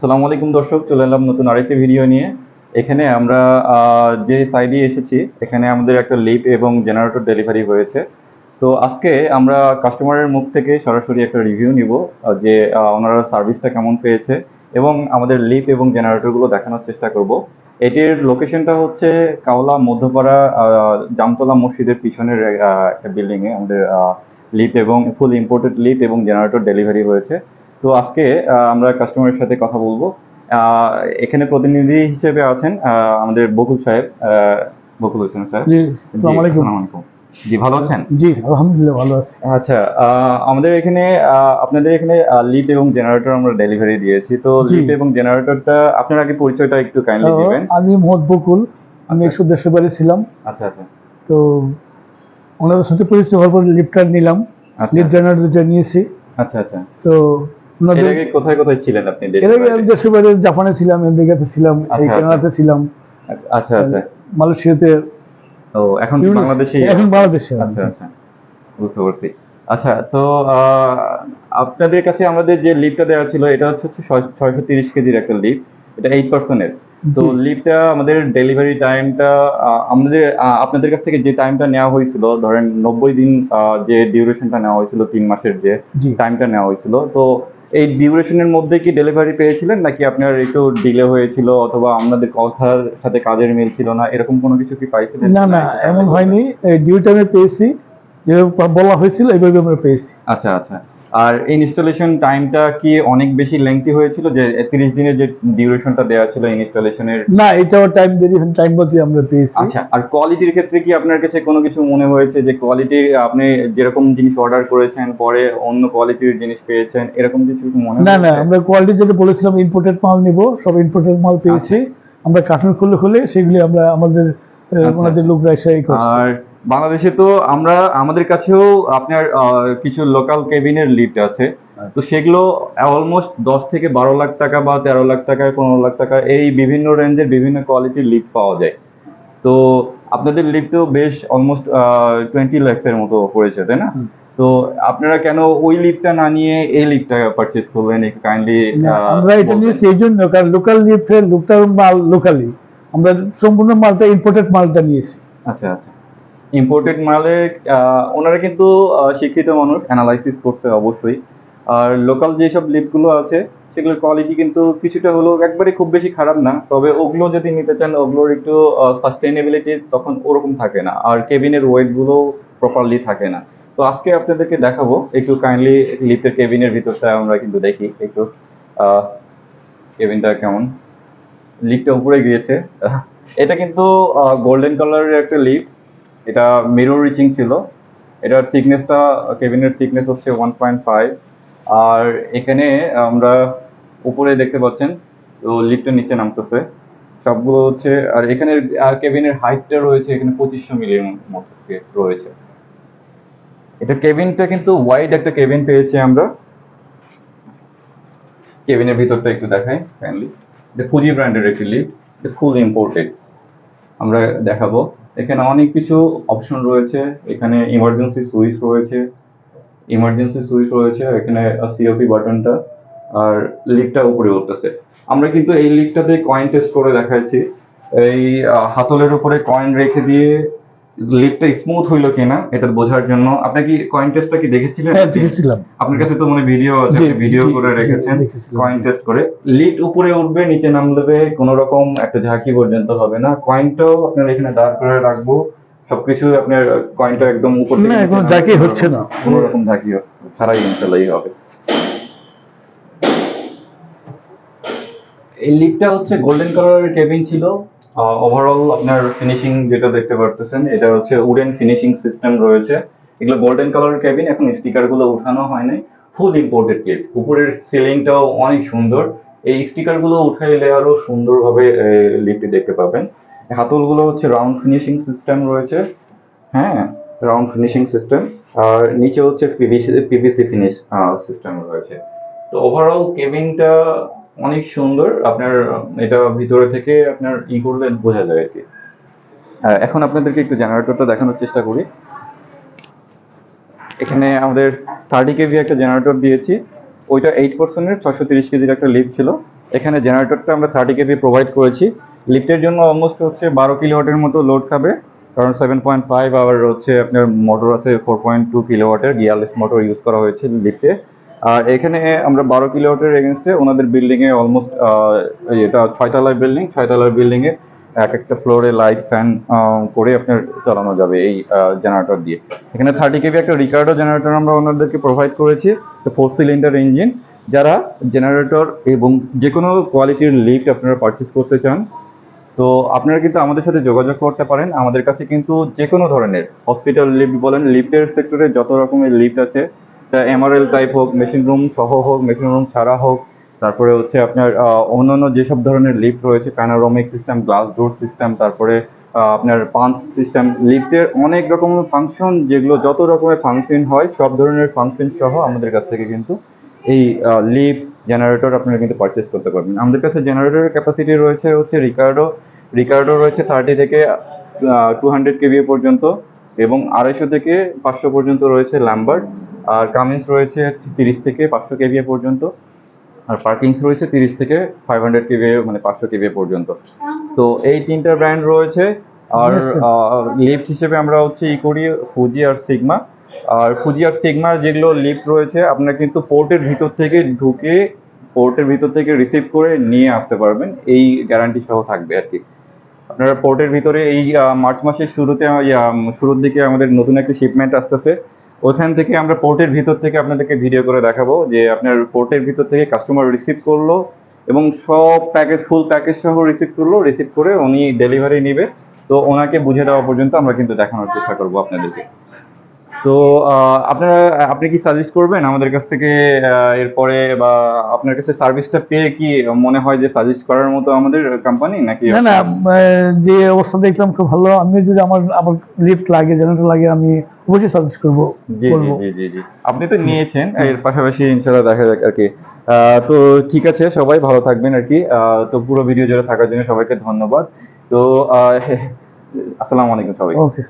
আসসালামু আলাইকুম দর্শক, চলে এলাম নতুন আরেকটি ভিডিও নিয়ে। এখানে আমরা যে সাইডে এসেছি, এখানে আমাদের একটা লিপ এবং জেনারেটর ডেলিভারি হয়েছে। তো আজকে আমরা কাস্টমারের মুখ থেকে সরাসরি একটা রিভিউ নিব যে ওনারা সার্ভিসটা কেমন পেয়েছে এবং আমাদের লিপ এবং জেনারেটরগুলো দেখানোর চেষ্টা করব। এটির লোকেশনটা হচ্ছে কাওলা মধ্যপাড়া জামতলা মসজিদের পিছনের একটা বিল্ডিংয়ে আমাদের লিপ এবং ফুল ইম্পোর্টেড লিপ এবং জেনারেটর ডেলিভারি হয়েছে। তো আজকে আমরা কাস্টমারের সাথে কথা বলব। আহ, এখানে প্রতিনিধি হিসেবে আছেন আমাদের বকুল সাহেব বকুল হোসেন সাহেব জি জি, আসসালামু আলাইকুম। জি ভালো আছেন? জি আলহামদুলিল্লাহ ভালো আছি। আচ্ছা আমাদের এখানে আপনাদের এখানে লিড এবং জেনারেটর আমরা ডেলিভারি দিয়েছি। তো। লিড এবং জেনারেটরটা আপনার আগে পরিচয়টা একটু কাইন্ডলি দিবেন। আমি মোহাম্মদ বকুল। আমি আচ্ছা। একশো দেড়শো বাড়ি ছিলাম। আচ্ছা আচ্ছা। তো ওনাদের সাথে পরিচয় হওয়ার পর লিফটার নিলাম। আচ্ছা। লিফট জেনারেটর নিয়েছি। আচ্ছা আচ্ছা। তো কোথায় কোথায় ছিলেন আপনি এর আগে আমি জাপানে ছিলাম আমেরিকাতে ছিলাম এই আচ্ছা, কানাডাতে ছিলাম। আচ্ছা আচ্ছা। মালয়েশিয়াতে ও এখন বাংলাদেশে? এখন বাংলাদেশে। আচ্ছা আচ্ছা। বুঝতে পারছি। আচ্ছা তো আপনাদের কাছে আমাদের যে লিফটটা দেওয়া ছিল এটা হচ্ছে ছয়শো তিরিশ কেজির একটা লিফট এটা এইট পার্সেন্টের তো। লিফটটা আমাদের ডেলিভারি টাইমটা আমাদের আপনাদের কাছ থেকে যে টাইমটা নেওয়া হয়েছিল ধরেন নব্বই দিন যে ডিউরেশনটা নেওয়া হয়েছিল তিন মাসের যে টাইমটা নেওয়া হয়েছিল তো এই ডিউরেশনের মধ্যে কি ডেলিভারি পেয়েছিলেন? নাকি আপনার একটু ডিলে হয়েছিল অথবা আপনাদের কথার সাথে কাজের মিল ছিল না? এরকম কোনো কিছু কি পাইছিলেন? না না এমন হয়নি। ডিউ টাইমে পেয়েছি। যেভাবে বলা হয়েছিল এইভাবে আমরা পেয়েছি। আচ্ছা আচ্ছা। আর ইনস্টলেশন টাইমটা কি অনেক বেশি লেংথি হয়েছিল? যে তিরিশ দিনের যে ডিউরেশনটা দেওয়া ছিল ইনস্টলেশনের না এটাও টাইম দেরি টাইম মতো আমরা পেয়েছি। আচ্ছা আর কোয়ালিটির ক্ষেত্রে কি আপনার কাছে কোনো কিছু মনে হয়েছে যে কোয়ালিটি আপনি যেরকম জিনিস অর্ডার করেছেন পরে অন্য কোয়ালিটির জিনিস পেয়েছেন এরকম কিছু কি মনে না না আমরা কোয়ালিটি যেটা বলেছিলাম ইম্পোর্টেড মাল নিব সব ইম্পোর্টেড মাল পেয়েছি। আমরা কার্টুন খুলে খুলে সেগুলি আমরা আমাদের আচ্ছা। ওনাদের লোকরা এসে এই করছে। আর বাংলাদেশে তো আমরা আমাদের কাছেও আপনার কিছু লোকাল কেবিনের লিফট আছে। তো সেগুলো অলমোস্ট দশ থেকে বারো লাখ টাকা বা তেরো লাখ টাকা পনেরো লাখ টাকা এই বিভিন্ন রেঞ্জের বিভিন্ন কোয়ালিটির লিফট পাওয়া যায়। তো আপনাদের লিফটও বেশ অলমোস্ট টোয়েন্টি ল্যাক্সের মতো পড়েছে তাই না? তো আপনারা কেন ওই লিফটটা না নিয়ে এই লিফটটা পারচেজ করলেন? একটু কাইন্ডলি আমরা এটা নিয়েছি এই জন্য কারণ লোকাল লিফটের লোকটার মাল লোকালি আমরা সম্পূর্ণ মালটা ইম্পোর্টেড মালটা নিয়েছি। আচ্ছা আচ্ছা। ইম্পোর্টেড মালে ওনারা কিন্তু শিক্ষিত মানুষ অ্যানালাইসিস করছে অবশ্যই। আর লোকাল যেসব লিপগুলো আছে, সেগুলোর কোয়ালিটি কিন্তু কিছুটা হলেও একবারে খুব বেশি খারাপ না। তবে ওগুলো যদি নিতে চান, ওগুলোর একটু সাস্টেনেবিলিটি তখন ওরকম থাকে না। আর কেবিনের ওয়েটগুলো প্রপারলি থাকে না। তো আজকে আপনাদেরকে দেখাবো, একটু কাইন্ডলি লিফটের কেবিনের ভিতরটা আমরা কিন্তু দেখি। একটু কেবিনটা কেমন? লিফটটা উপরে গিয়েছে। এটা কিন্তু গোল্ডেন কালারের একটা লিফট এটা মিরর রিচিং ছিল। এটার থিকনেসটা কেবিনের থিকনেস হচ্ছে ওয়ান পয়েন্ট ফাইভ আর এখানে আমরা উপরে দেখতে পাচ্ছেন, তো লিফটের নিচে নামতেছে। সবগুলো হচ্ছে, আর এখানে কেবিনের হাইটটা রয়েছে এখানে পঁচিশশো মিলির মতো রয়েছে। এটা কেবিনটা কিন্তু ওয়াইড একটা কেবিন পেয়েছি আমরা। কেবিনের ভিতরটা একটু দেখাই কাইন্ডলি এটা ফুজি ব্র্যান্ডের একটি লিফট এটা ফুল ইম্পোর্টেড আমরা দেখাবো। এখানে অনেক কিছু অপশন রয়েছে। এখানে ইমার্জেন্সি সুইচ রয়েছে। ইমার্জেন্সি সুইচ রয়েছে, এখানে সিওপি বাটনটা আর লিকটা উপরে উঠতেছে। আমরা কিন্তু এই লিকটাতে কয়েন টেস্ট করে দেখাচ্ছি। এই হাতলের উপরে কয়েন রেখে দিয়ে লিফটটা স্মুথ হইল কিনা এটা বোঝার জন্য। আপনি কি কয়েন টেস্টটা কি দেখেছিলেন? হ্যাঁ দেখেছিলাম। আপনার কাছে তো মনে ভিডিও আছে ভিডিও করে রেখেছেন কয়েন টেস্ট করে। লিড উপরে উঠবে নিচে নামবে কোনো রকম একটা ঝাঁকি পর্যন্ত হবে না। কয়েনটাও আপনার এখানে দাঁড় করে রাখব। সবকিছু আপনার কয়েনটা একদম উপর থেকে না, কোনো ঝাঁকি হচ্ছে না। কোনো রকম ঝাঁকি ছাড়াই ইনশাল্লাহ হবে। এই লিডটা হচ্ছে গোল্ডেন কালারের কেবিন ছিল। ওভারঅল আপনার ফিনিশিং যেটা দেখতে পারতেছেন, এটা হচ্ছে উডেন ফিনিশিং সিস্টেম রয়েছে। এগুলো গোল্ডেন কালারের কেবিন এখন স্টিকারগুলো উঠানো হয় নাই। ফুল ইম্পোর্টেড কেক উপরের সিলিংটাও অনেক সুন্দর। এই স্টিকারগুলো উঠাইলে আরও সুন্দরভাবে লিফটটি দেখতে পাবেন। হাতলগুলো হচ্ছে রাউন্ড ফিনিশিং সিস্টেম রয়েছে। হ্যাঁ রাউন্ড ফিনিশিং সিস্টেম আর নিচে হচ্ছে পিভিসি পিভিসি ফিনিশ সিস্টেম রয়েছে। তো ওভারঅল কেবিনটা অনেক সুন্দর। আপনার, এটা ভিতরে থেকে আপনার ই করলে বোঝা যায় আর কি এখন আপনাদেরকে একটু জেনারেটরটা দেখানোর চেষ্টা করি। এখানে আমাদের থার্টি কেভি একটা জেনারেটর দিয়েছি। ওইটা এইট পার্সেন্টের ছশো তিরিশ কেজির একটা লিফট ছিল। এখানে জেনারেটরটা আমরা থার্টি কেভি প্রোভাইড করেছি। লিফটের জন্য অলমোস্ট হচ্ছে বারো কিলোওয়াটের মতো লোড খাবে। কারণ সেভেন পয়েন্ট ফাইভ আবার হচ্ছে আপনার মোটর আছে ফোর পয়েন্ট টু কিলোওয়াটের গিয়ারলেস মোটর ইউজ করা হয়েছে লিফটে আর এখানে আমরা বারো কিলোমিটার এগেনস্টে ওনাদের বিল্ডিংয়ে অলমোস্ট এটা ছয়তলার বিল্ডিং ছয়তলার বিল্ডিংয়ে এক একটা ফ্লোরে লাইট ফ্যান করে আপনার চালানো যাবে এই জেনারেটর দিয়ে। এখানে থার্টি কেবি একটা রিকার্ডো জেনারেটর আমরা ওনাদেরকে প্রোভাইড করেছি ফোর সিলিন্ডার ইঞ্জিন যারা জেনারেটর এবং যে কোনো কোয়ালিটির লিফট আপনারা পারচেস করতে চান, তো আপনারা কিন্তু আমাদের সাথে যোগাযোগ করতে পারেন। আমাদের কাছে কিন্তু যে কোনো ধরনের হসপিটাল লিফট বলেন লিফটের সেক্টরে যত রকমের লিফট আছে এমআরএল টাইপ হোক মেশিন রুম সহ হোক মেশিন রুম ছাড়া হোক, তারপরে হচ্ছে আপনার অন্যান্য যেসব ধরনের লিফট রয়েছে panoramic system glass door system তারপরে আপনার পাঞ্চ সিস্টেম লিফটের অনেক রকমের ফাংশন যেগুলো যত রকমের ফাংশন হয়, সব ধরনের ফাংশন সহ আমাদের কাছ থেকে কিন্তু এই লিফট জেনারেটর আপনারা কিন্তু পারচেস করতে পারবেন। আমাদের কাছে জেনারেটরের ক্যাপাসিটি রয়েছে হচ্ছে রিকার্ডো রিকার্ডো রয়েছে থার্টি থেকে টু হান্ড্রেড কেভি পর্যন্ত এবং আড়াইশো থেকে পাঁচশো পর্যন্ত রয়েছে ল্যাম্বার্ট আর কামিন্স রয়েছে তিরিশ থেকে পাঁচশো কেভি পর্যন্ত। আর পার্কিংস রয়েছে তিরিশ থেকে ফাইভ হান্ড্রেড কেভি মানে পাঁচশো কেভি পর্যন্ত। তো এই তিনটা ব্র্যান্ড রয়েছে। আর লিফট হিসেবে আমরা হচ্ছে ই করি ফুজি আর সিগমা আর ফুজি আর সিগমার যেগুলো লিফট রয়েছে আপনার কিন্তু পোর্টের ভিতর থেকে ঢুকে পোর্টের ভিতর থেকে রিসিভ করে নিয়ে আসতে পারবেন। এই গ্যারান্টি সহ থাকবে আর কি। আপনারা পোর্টের ভিতরে এই মার্চ মাসের শুরুতে শুরুর দিকে আমাদের নতুন একটা শিপমেন্ট আসতেছে। ওখান থেকে আমরা পোর্টের ভিতর থেকে আপনাদেরকে ভিডিও করে দেখাবো যে আপনার পোর্টের ভিতর থেকে কাস্টমার রিসিভ করল এবং সব প্যাকেজ ফুল প্যাকেজ সহ রিসিভ করল রিসিভ করে উনি ডেলিভারি নেবে। তো ওনাকে বুঝে দেওয়া পর্যন্ত আমরা কিন্তু দেখানোর চেষ্টা করব আপনাদেরকে। তো আপনারা আপনি কি সাজেস্ট করবেন আমাদের কাছ থেকে এরপরে বা আপনার কাছে সার্ভিসটা পেয়ে কি মনে হয় যে সাজেস্ট করার মতো আমাদের কোম্পানি নাকি না না যে অবস্থা দেখলাম খুব ভালো। আমি যদি আমার আমার লিফট লাগে জেনারেটর লাগে আমি অবশ্যই সাজেস্ট করব জি জি জি আপনি তো নিয়েছেন এর পাশাপাশি ইনশাআল্লাহ দেখা যাক আর কি। আহ, তো ঠিক আছে সবাই ভালো থাকবেন আর কি। তো পুরো ভিডিও জুড়ে থাকার জন্য সবাইকে ধন্যবাদ। তো আসসালামু আলাইকুম সবাই ওকে